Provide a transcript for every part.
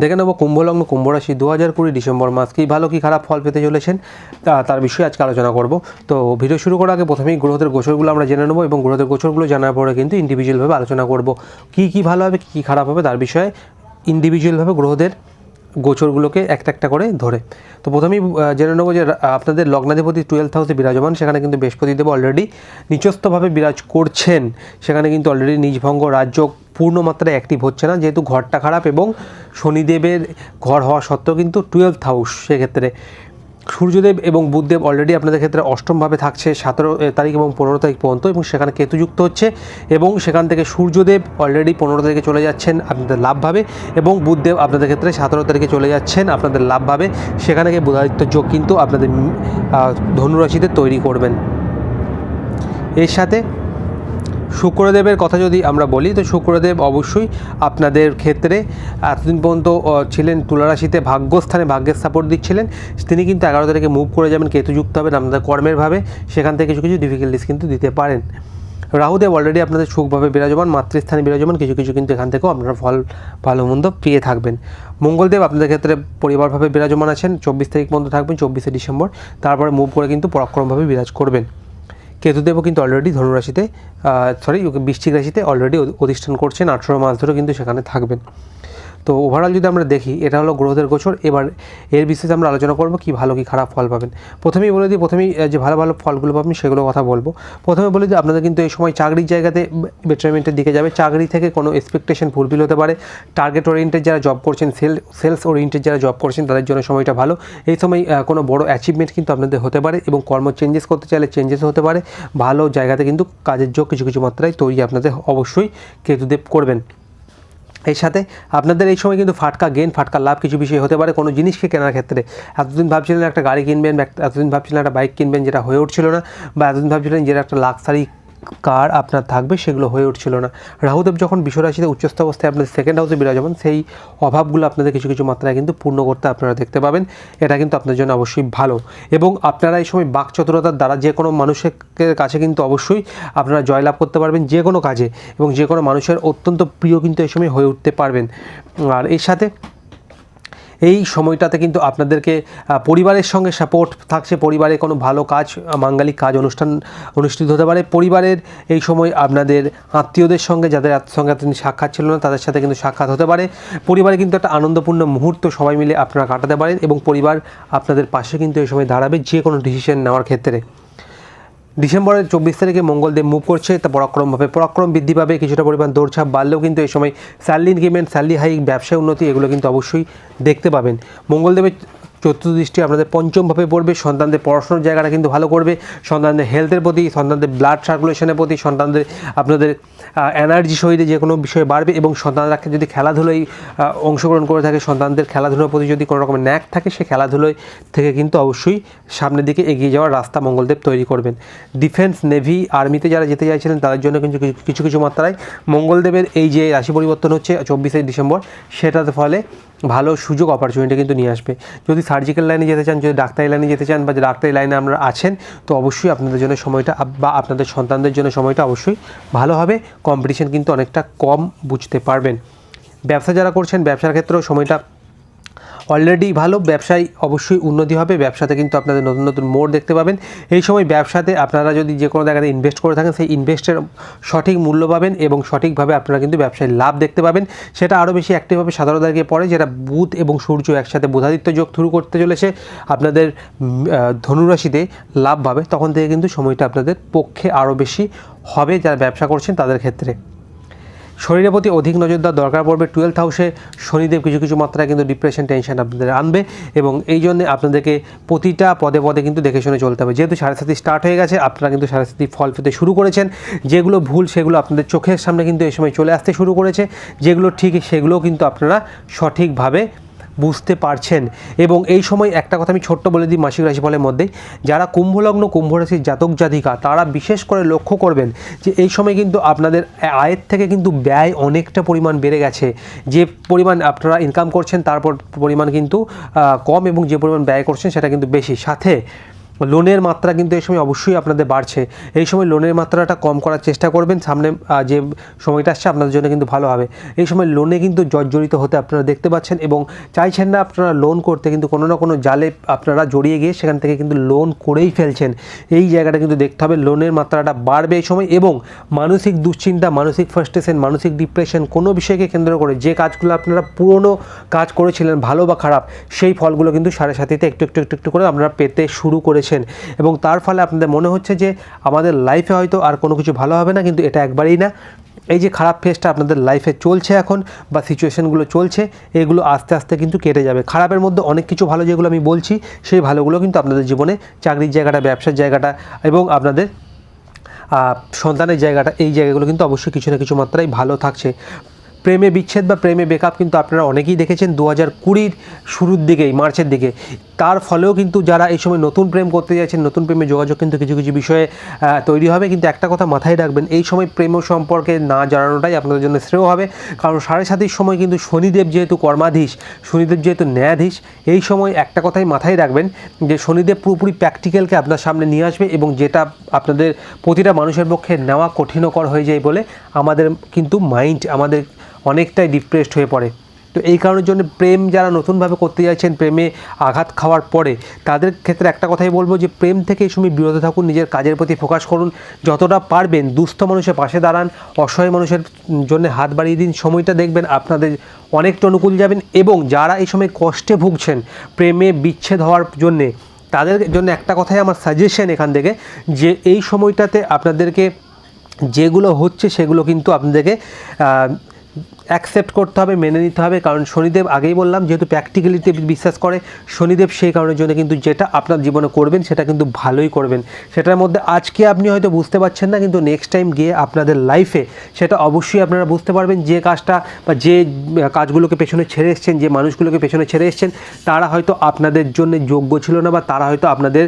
দেখে নেব কুম্ভলগ্ন কুম্ভ রাশি দু হাজার কুড়ি ডিসেম্বর মাস কী ভালো কি খারাপ ফল পেতে চলেছেন? তা, তার বিষয়ে আজকে আলোচনা করব। তো ভিডিও শুরু করার আগে প্রথমেই গ্রহদের গোচরগুলো আমরা জেনে নেব এবং গ্রহদের গোচরগুলো জানার পরে কিন্তু ইন্ডিভিজুয়ালভাবে আলোচনা করব। কী কী ভালো হবে, কী খারাপ হবে তার বিষয়ে ইন্ডিভিজুয়ালভাবে গ্রহদের গোচরগুলোকে একটা একটা করে ধরে। তো প্রথমেই জেনে নেব যে আপনাদের লগ্নাধিপতি টুয়েলভ হাউসে বিরাজমান, সেখানে কিন্তু বৃহস্পতিদেব অলরেডি নিচস্থভাবে বিরাজ করছেন। সেখানে কিন্তু অলরেডি নিজভঙ্গ রাজ্য পূর্ণ মাত্রায় অ্যাক্টিভ হচ্ছে না, যেহেতু ঘরটা খারাপ এবং শনিদেবের ঘর হওয়া সত্ত্বেও কিন্তু টুয়েলভ হাউস সেক্ষেত্রে। সূর্যদেব এবং বুধদেব অলরেডি আপনাদের ক্ষেত্রে অষ্টমভাবে থাকছে, সতেরো তারিখ এবং পনেরো তারিখ পর্যন্ত এবং সেখানে কেতুযুক্ত হচ্ছে এবং সেখান থেকে সূর্যদেব অলরেডি পনেরো তারিখে চলে যাচ্ছেন আপনাদের লাভভাবে এবং বুধদেব আপনাদের ক্ষেত্রে সতেরো তারিখে চলে যাচ্ছেন আপনাদের লাভভাবে। সেখানে গিয়ে বুধাদিত্য যোগ কিন্তু আপনাদের ধনুরাশিতে তৈরি করবেন। এর সাথে শুক্রদেবের কথা যদি আমরা বলি, তো শুক্রদেব অবশ্যই আপনাদের ক্ষেত্রে এতদিন পর্যন্ত ছিলেন তুলারাশিতে, ভাগ্যস্থানে ভাগ্যের সাপোর্ট দিচ্ছিলেন। তিনি কিন্তু এগারো তারিখে মুভ করে যাবেন কেতুযুক্ত হবেন আপনাদের কর্মের ভাবে। সেখান থেকে কিছু কিছু ডিফিকাল্টিস কিন্তু দিতে পারেন। রাহুদেব অলরেডি আপনাদের সুখভাবে বিরাজমান, মাতৃস্থানে বিরাজমান, কিছু কিছু কিন্তু এখান থেকেও আপনারা ফল, ভালো, মন্দ পেয়ে থাকবেন। মঙ্গলদেব আপনাদের ক্ষেত্রে পরিবারভাবে বিরাজমান আছেন, চব্বিশ তারিখ পর্যন্ত থাকবেন, চব্বিশে ডিসেম্বর। তারপরে মুভ করে কিন্তু পরাক্রমভাবে বিরাজ করবেন। কেতুদেবও কিন্তু অলরেডি ধনুরাশিতে সরি বৃশ্চিক রাশিতে অলরেডি অধিষ্ঠান করছেন। আঠেরো মাস ধরে কিন্তু সেখানে থাকবেন। তো ওভারঅল যদি আমরা দেখি, এটা হলো গ্রহদের গোচর। এবার এর বিশেষ আমরা আলোচনা করব কি ভালো, কি খারাপ ফল পাবেন। প্রথমেই বলে দিই, প্রথমেই যে ভালো ভালো ফলগুলো পাবেন, সেগুলো কথা বলব। প্রথমে বলে দিই, আপনাদের কিন্তু এই সময় চাকরির জায়গাতে বেটারমেন্টের দিকে যাবে। চাকরি থেকে কোনো এক্সপেকটেশন ফুলফিল হতে পারে। টার্গেট ওরিয়েন্টেড যারা জব করছেন সেল সেলস ওরিয়েন্টেড যারা জব করছেন, তাদের জন্য সময়টা ভালো। এই সময় কোনো বড় অ্যাচিভমেন্ট কিন্তু আপনাদের হতে পারে এবং কর্ম চেঞ্জেস করতে চাইলে চেঞ্জেস হতে পারে। ভালো জায়গাতে কিন্তু কাজের যোগ কিছু কিছু মাত্রায় তৈরি আপনাদের অবশ্যই কেতুদেব করবেন। এর সাথে আপনাদের এই সময় কিন্তু ফাটকা গেন ফাটকা লাভ কিছু বিষয় হতে পারে। কোনো জিনিসকে কেনার ক্ষেত্রে এতদিন ভাবছিলেন একটা গাড়ি কিনবেন এতদিন ভাবছিলেন একটা বাইক কিনবেন যেটা হয়ে উঠছিল না, বা এতদিন ভাবছিলেন যেটা একটা লাক্সারি কার আপনার থাকবে সেগুলো হয়ে উঠছিল না। রাহুদেব যখন বিশ্বরাশিতে উচ্চস্থ অবস্থায় আপনাদের সেকেন্ড হাউসে বিরাজমান, সেই অভাবগুলো আপনাদের কিছু কিছু মাত্রায় কিন্তু পূর্ণ করতে আপনারা দেখতে পাবেন। এটা কিন্তু আপনার জন্য অবশ্যই ভালো। এবং আপনারা এই সময় বাকচতুরতার দ্বারা যে কোনো মানুষের কাছে কিন্তু অবশ্যই আপনারা জয়লাভ করতে পারবেন যে কোনো কাজে এবং যে কোনো মানুষের অত্যন্ত প্রিয় কিন্তু এই সময় হয়ে উঠতে পারবেন। আর এর সাথে এই সময়টাতে কিন্তু আপনাদেরকে পরিবারের সঙ্গে সাপোর্ট থাকছে, পরিবারে কোনো ভালো কাজ মাঙ্গালিক কাজ অনুষ্ঠান অনুষ্ঠিত হতে পারে। পরিবারের এই সময় আপনাদের আত্মীয়দের সঙ্গে, যাদের সঙ্গে এতদিন সাক্ষাৎ ছিল না, তাদের সাথে কিন্তু সাক্ষাৎ হতে পারে। পরিবারে কিন্তু একটা আনন্দপূর্ণ মুহূর্ত সবাই মিলে আপনারা কাটাতে পারেন এবং পরিবার আপনাদের পাশে কিন্তু এই সময় দাঁড়াবে যে কোনো ডিসিশন নেওয়ার ক্ষেত্রে। ডিসেম্বরের চব্বিশ তারিখে মঙ্গলদেব মুভ করছে, তা পরাক্রমভাবে পরাক্রম বৃদ্ধি পাবে, কিছুটা পরিমাণ দৌড়ছাপ বাড়লেও কিন্তু এই সময় স্যালারি ইনক্রিমেন্ট স্যালারি হাইক, ব্যবসায় উন্নতি, এগুলো কিন্তু অবশ্যই দেখতে পাবেন। মঙ্গলদেবের চতুর্থ দৃষ্টি আপনাদের পঞ্চমভাবে পড়বে, সন্তানদের পড়াশোনার জায়গাটা কিন্তু ভালো করবে, সন্তানদের হেলথের প্রতি, সন্তানদের ব্লাড সার্কুলেশনের প্রতি, সন্তানদের, আপনাদের এনার্জি শরীরে যে কোনো বিষয়ে বাড়বে এবং সন্তানরা যদি খেলাধুলোয় অংশগ্রহণ করে থাকে, সন্তানদের খেলাধুলোর প্রতি যদি কোনো রকমের ন্যাক থাকে, সে খেলাধুলোয় থেকে কিন্তু অবশ্যই সামনের দিকে এগিয়ে যাওয়ার রাস্তা মঙ্গলদেব তৈরি করবেন। ডিফেন্স নেভি আর্মিতে যারা যেতে চাইছিলেন, তাদের জন্য কিন্তু কিছু কিছু মাত্রায় মঙ্গলদেবের এই যে রাশি পরিবর্তন হচ্ছে চব্বিশে ডিসেম্বর, সেটার ফলে ভালো সুযোগ অপরচুনিটি কিন্তু নিয়ে আসবে। যদি সার্জিক্যাল লাইনে যেতে চান, যদি ডাক্তারি লাইনে যেতে চান বা ডাক্তারি লাইনে আপনারা আছেন, তো অবশ্যই আপনাদের জন্য সময়টা, বা আপনাদের সন্তানদের জন্য সময়টা অবশ্যই ভালো হবে। কম্পিটিশন কিন্তু অনেকটা কম বুঝতে পারবেন। ব্যবসা যারা করছেন, ব্যবসার ক্ষেত্রেও সময়টা অলরেডি ভালো, ব্যবসায় অবশ্যই উন্নতি হবে, ব্যবসাতে কিন্তু আপনাদের নতুন নতুন মোড় দেখতে পাবেন। এই সময় ব্যবসাতে আপনারা যদি যে কোনো জায়গাতে ইনভেস্ট করে থাকেন, সেই ইনভেস্টের সঠিক মূল্য পাবেন এবং সঠিকভাবে আপনারা কিন্তু ব্যবসায় লাভ দেখতে পাবেন। সেটা আরও বেশি অ্যাক্টিভ হবে সাধারণ তারিখে পরে যেটা বুধ এবং সূর্য একসাথে বুধাদিত্য যোগ শুরু করতে চলেছে। আপনাদের ধনুরাশিতে লাভ পাবে তখন থেকে কিন্তু সময়টা আপনাদের পক্ষে আরও বেশি হবে। যারা ব্যবসা করছেন, তাদের ক্ষেত্রে শরীরের প্রতি অধিক নজর দেওয়ার দরকার পড়বে। টুয়েলথ হাউসে শনিদেব কিছু কিছু মাত্রায় কিন্তু ডিপ্রেশন টেনশন আপনাদের আনবে এবং এই জন্য আপনাদেরকে প্রতিটা পদে পদে কিন্তু দেখে শুনে চলতে হবে। যেহেতু সাড়ে সাতি স্টার্ট হয়ে গেছে, আপনারা কিন্তু সাড়ে সাতি ফল পেতে শুরু করেছেন। যেগুলো ভুল, সেগুলো আপনাদের চোখের সামনে কিন্তু এই সময় চলে আসতে শুরু করেছে। যেগুলো ঠিক, সেগুলোও কিন্তু আপনারা সঠিকভাবে বুঝতে পারছেন। এবং এই সময় একটা কথা আমি ছোট্ট বলে দিই মাসিক রাশিফলের মধ্যে, যারা কুম্ভলগ্ন কুম্ভ রাশির জাতক, জাতিকা, তারা বিশেষ করে লক্ষ্য করবেন যে এই সময় কিন্তু আপনাদের আয়ের থেকে কিন্তু ব্যয় অনেকটা পরিমাণ বেড়ে গেছে। যে পরিমাণ আপনারা ইনকাম করছেন তারপর পরিমাণ কিন্তু কম এবং যে পরিমাণ ব্যয় করছেন, সেটা কিন্তু বেশি। সাথে লোনের মাত্রা কিন্তু এই সময় অবশ্যই আপনাদের বাড়ছে। এই সময় লোনের মাত্রাটা কম করার চেষ্টা করবেন। সামনে যে সময়টা আসছে, আপনাদের জন্য কিন্তু ভালো হবে। এই সময় লোনে কিন্তু জর্জরিত হতে আপনারা দেখতে পাচ্ছেন এবং চাইছেন না আপনারা লোন করতে, কিন্তু কোনো না কোনো জালে আপনারা জড়িয়ে গিয়ে সেখান থেকে কিন্তু লোন করেই ফেলছেন। এই জায়গাটা কিন্তু দেখতে হবে, লোনের মাত্রাটা বাড়বে এই সময় এবং মানসিক দুশ্চিন্তা, মানসিক ফার্স্টেশন মানসিক ডিপ্রেশন কোনো বিষয়কে কেন্দ্র করে যে কাজগুলো আপনারা পুরনো কাজ করেছিলেন, ভালো বা খারাপ, সেই ফলগুলো কিন্তু সাড়ে সাথীতে একটু একটু একটু একটু করে আপনারা পেতে শুরু করেছেন এবং তার ফলে আপনাদের মনে হচ্ছে যে আমাদের লাইফে হয়তো আর কোনো কিছু ভালো হবে না, কিন্তু এটা একবারেই না। এই যে খারাপ ফেসটা আপনাদের লাইফে চলছে এখন বা সিচুয়েশনগুলো চলছে, এগুলো আস্তে আস্তে কিন্তু কেটে যাবে। খারাপের মধ্যে অনেক কিছু ভালো যেগুলো আমি বলছি, সেই ভালোগুলো কিন্তু আপনাদের জীবনে চাকরির জায়গাটা, ব্যবসার জায়গাটা এবং আপনাদের সন্তানের জায়গাটা, এই জায়গাগুলো কিন্তু অবশ্যই কিছু না কিছু মাত্রায় ভালো থাকছে। প্রেমে বিচ্ছেদ বা প্রেমে বেকআপ কিন্তু আপনারা অনেকেই দেখেছেন দু হাজার কুড়ির শুরুর দিকেই, মার্চের দিকে। তার ফলেও কিন্তু যারা এই সময় নতুন প্রেম করতে যাচ্ছেন, নতুন প্রেমে যোগাযোগ কিন্তু কিছু কিছু বিষয়ে তৈরি হবে। কিন্তু একটা কথা মাথায় রাখবেন, এই সময় প্রেম সম্পর্কে না জানানোটাই আপনাদের জন্য শ্রেয় হবে। কারণ সাড়ে সাতির সময় কিন্তু শনিদেব যেহেতু কর্মাধীশ, শনিদেব যেহেতু ন্যায়াধীশ, এই সময় একটা কথাই মাথায় রাখবেন যে শনিদেব পুরোপুরি প্র্যাকটিক্যালকে আপনার সামনে নিয়ে আসবে এবং যেটা আপনাদের প্রতিটা মানুষের পক্ষে নেওয়া কঠিনকর হয়ে যায় বলে আমাদের কিন্তু মাইন্ড আমাদের অনেকটাই ডিপ্রেসড হয়ে পড়ে। তো এই কারণের জন্য প্রেম যারা নতুনভাবে করতে যাচ্ছেন, প্রেমে আঘাত খাওয়ার পরে, তাদের ক্ষেত্রে একটা কথাই বলব যে প্রেম থেকে এই সময় বিরত থাকুন, নিজের কাজের প্রতি ফোকাস করুন। যতটা পারবেন দুস্থ মানুষের পাশে দাঁড়ান, অসহায় মানুষের জন্য হাত বাড়িয়ে দিন, সময়টা দেখবেন আপনাদের অনেকটা অনুকূল যাবেন এবং যারা এই সময় কষ্টে ভুগছেন, প্রেমে বিচ্ছেদ হওয়ার জন্যে, তাদের জন্য একটা কথাই আমার সাজেশন এখান থেকে যে এই সময়টাতে আপনাদেরকে যেগুলো হচ্ছে সেগুলো কিন্তু আপনাদেরকে অ্যাকসেপ্ট করতে হবে, মেনে নিতে হবে। কারণ শনিদেব, আগেই বললাম, যেহেতু প্র্যাকটিক্যালিতে বিশ্বাস করে, শনিদেব সেই কারণের জন্য কিন্তু যেটা আপনার জীবনে করবেন, সেটা কিন্তু ভালোই করবেন। সেটার মধ্যে আজকে আপনি হয়তো বুঝতে পারছেন না, কিন্তু নেক্সট টাইম গিয়ে আপনাদের লাইফে সেটা অবশ্যই আপনারা বুঝতে পারবেন, যে কাজটা বা যে কাজগুলোকে পেছনে ছেড়ে এসছেন, যে মানুষগুলোকে পেছনে ছেড়ে এসছেন, তারা হয়তো আপনাদের জন্য যোগ্য ছিল না, বা তারা হয়তো আপনাদের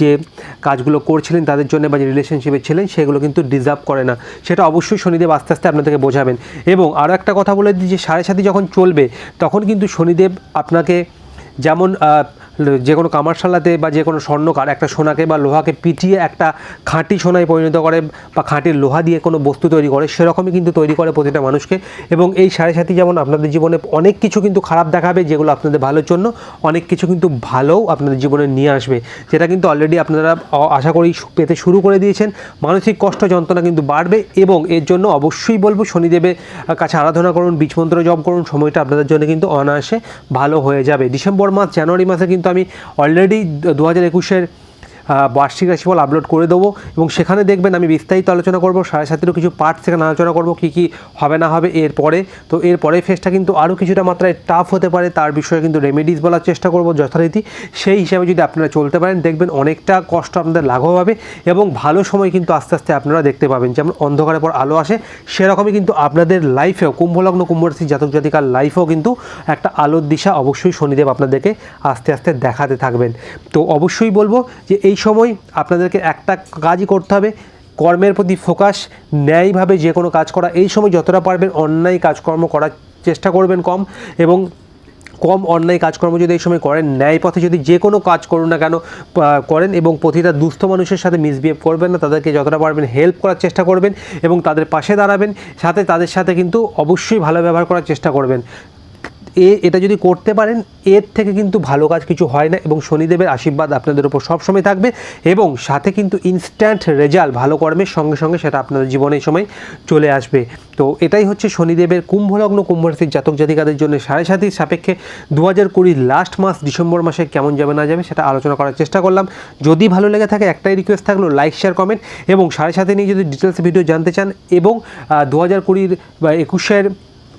যে কাজগুলো করছিলেন, তাদের জন্য বা যে রিলেশনশিপে ছিলেন, সেগুলো কিন্তু ডিজার্ভ করে না। সেটা অবশ্যই শনিদেব আস্তে আস্তে আপনাদেরকে বোঝাবেন। এবং আরও একটা কথা বলে দিই যে সাড়ে সাথে যখন চলবে, তখন কিন্তু শনিদেব আপনাকে যেমন যে কোনো কামারশালাতে বা যে কোনো স্বর্ণকার একটা সোনাকে বা লোহাকে পিটিয়ে একটা খাঁটি সোনায় পরিণত করে বা খাঁটি লোহা দিয়ে কোনো বস্তু তৈরি করে, সেরকমই কিন্তু তৈরি করে প্রতিটা মানুষকে। এবং এই সাড়ে সাথী যেমন আপনাদের জীবনে অনেক কিছু কিন্তু খারাপ দেখাবে, যেগুলো আপনাদের ভালোর জন্য, অনেক কিছু কিন্তু ভালোও আপনাদের জীবনে নিয়ে আসবে। যেটা কিন্তু অলরেডি আপনারা আশা করি পেতে শুরু করে দিয়েছেন। মানসিক কষ্ট যন্ত্রণা কিন্তু বাড়বে এবং এর জন্য অবশ্যই বলব শনিদেবের কাছে আরাধনা করুন, বীজমন্ত্র জপ করুন, সময়টা আপনাদের জন্য কিন্তু অনায়াসে ভালো হয়ে যাবে। ডিসেম্বর মাস, জানুয়ারি মাসে কিন্তু আমি অলরেডি দু হাজার একুশের বার্ষিক রাশিফল আপলোড করে দেবো এবং সেখানে দেখবেন আমি বিস্তারিত আলোচনা করব, সাড়ে সাতেরও কিছু পার্ট সেখানে আলোচনা করব, কী কী হবে না হবে এরপরে। তো এর পরের ফেসটা কিন্তু আরও কিছুটা মাত্রায় টাফ হতে পারে, তার বিষয়ে কিন্তু রেমেডিস বলার চেষ্টা করব যথারীতি। সেই হিসাবে যদি আপনারা চলতে পারেন, দেখবেন অনেকটা কষ্ট আপনাদের লাঘব হবে এবং ভালো সময় কিন্তু আস্তে আস্তে আপনারা দেখতে পাবেন। যেমন অন্ধকারের পর আলো আসে, সেরকমই কিন্তু আপনাদের লাইফেও কুম্ভলগ্ন কুম্ভরাশি জাতক জাতিকার লাইফেও কিন্তু একটা আলোর দিশা অবশ্যই শনিদেব আপনাদেরকে আস্তে আস্তে দেখাতে থাকবেন। তো অবশ্যই বলব যে এই সময় আপনাদেরকে একটা কাজই করতে হবে, কর্মের প্রতি ফোকাস, ন্যায়ভাবে যে কোনো কাজ করা, এই সময় যতটা পারবেন অন্যায় কাজকর্ম করার চেষ্টা করবেন কম এবং কম অন্যায় কাজকর্ম যদি এই সময় করেন, ন্যায় পথে যদি যে কোনো কাজ করুন না কেন করেন এবং প্রতিটা দুস্থ মানুষের সাথে মিসবিহেভ করবেন না, তাদেরকে যতটা পারবেন হেল্প করার চেষ্টা করবেন এবং তাদের পাশে দাঁড়াবেন, সাথে তাদের সাথে কিন্তু অবশ্যই ভালো ব্যবহার করার চেষ্টা করবেন। এ, এটা যদি করতে পারেন, এর থেকে কিন্তু ভালো কাজ কিছু হয় না এবং শনিদেবের আশীর্বাদ আপনাদের উপর সবসময় থাকবে এবং সাথে কিন্তু ইনস্ট্যান্ট রেজাল্ট ভালো কর্মের সঙ্গে সঙ্গে সেটা আপনাদের জীবনে এই সময় চলে আসবে। তো এটাই হচ্ছে শনিদেবের কুম্ভলগ্ন, কুম্ভরাশির জাতক জাতিকাদের জন্য সাড়ে সাতির সাপেক্ষে দু হাজার কুড়ির লাস্ট মাস, ডিসেম্বর মাসে কেমন যাবে না যাবে সেটা আলোচনা করার চেষ্টা করলাম। যদি ভালো লেগে থাকে, একটাই রিকোয়েস্ট থাকল লাইক শেয়ার কমেন্ট এবং সাড়ে সাথে নিয়ে যদি ডিটেলস ভিডিও জানতে চান এবং দু হাজার কুড়ির বা একুশের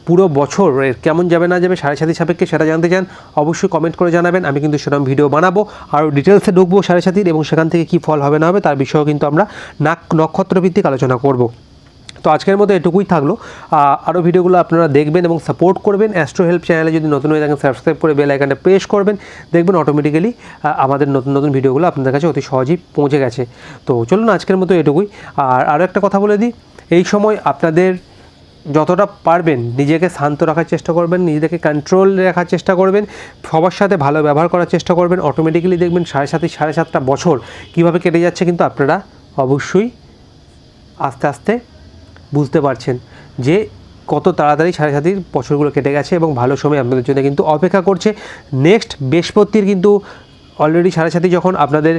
পুরো বছর কেমন যাবে না যাবে সাড়ে সাথী সাপেক্ষে সেটা জানতে চান, অবশ্যই কমেন্ট করে জানাবেন। আমি কিন্তু সেরকম ভিডিও বানাবো। আরও ডিটেলসে ঢুকবো সাড়ে সাথীর এবং সেখান থেকে কী ফল হবে না হবে তার বিষয়েও কিন্তু আমরা নাক নক্ষত্রভিত্তিক আলোচনা করব। তো আজকের মতো এটুকুই থাকল। আরও ভিডিওগুলো আপনারা দেখবেন এবং সাপোর্ট করবেন। অ্যাস্ট্রো হেল্প চ্যানেলে যদি নতুন হয়ে থাকেন সাবস্ক্রাইব করে বেল আইকনটা প্রেস করবেন। দেখবেন অটোমেটিক্যালি আমাদের নতুন নতুন ভিডিওগুলো আপনাদের কাছে অতি সহজেই পৌঁছে গেছে। তো চলুন আজকের মতো এটুকুই। আর আরও একটা কথা বলে দিই। এই সময় আপনাদের যতটা পারবেন নিজেকে শান্ত রাখার চেষ্টা করবেন নিজেদেরকে কন্ট্রোল রাখার চেষ্টা করবেন, সবার সাথে ভালো ব্যবহার করার চেষ্টা করবেন। অটোমেটিক্যালি দেখবেন সাড়ে সাতই, সাড়ে সাতটা বছর কীভাবে কেটে যাচ্ছে কিন্তু আপনারা অবশ্যই আস্তে আস্তে বুঝতে পারছেন যে কত তাড়াতাড়ি সাড়ে সাতির বছরগুলো কেটে গেছে এবং ভালো সময় আপনাদের জন্য কিন্তু অপেক্ষা করছে। নেক্সট বৃহস্পতির কিন্তু অলরেডি সাড়ে সাতি যখন আপনাদের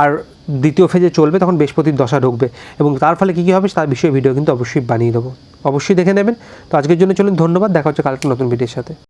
আর দ্বিতীয় ফেজে চলবে, তখন বৃহস্পতির দশা ঢুকবে। এবং তার ফলে কী কী হবে, তার বিষয়ে ভিডিও কিন্তু অবশ্যই বানিয়ে দেবো। অবশ্যই দেখে নেবেন। তো আজকের জন্য চলুন, ধন্যবাদ। দেখা হচ্ছে কালকে নতুন ভিডিওর সাথে।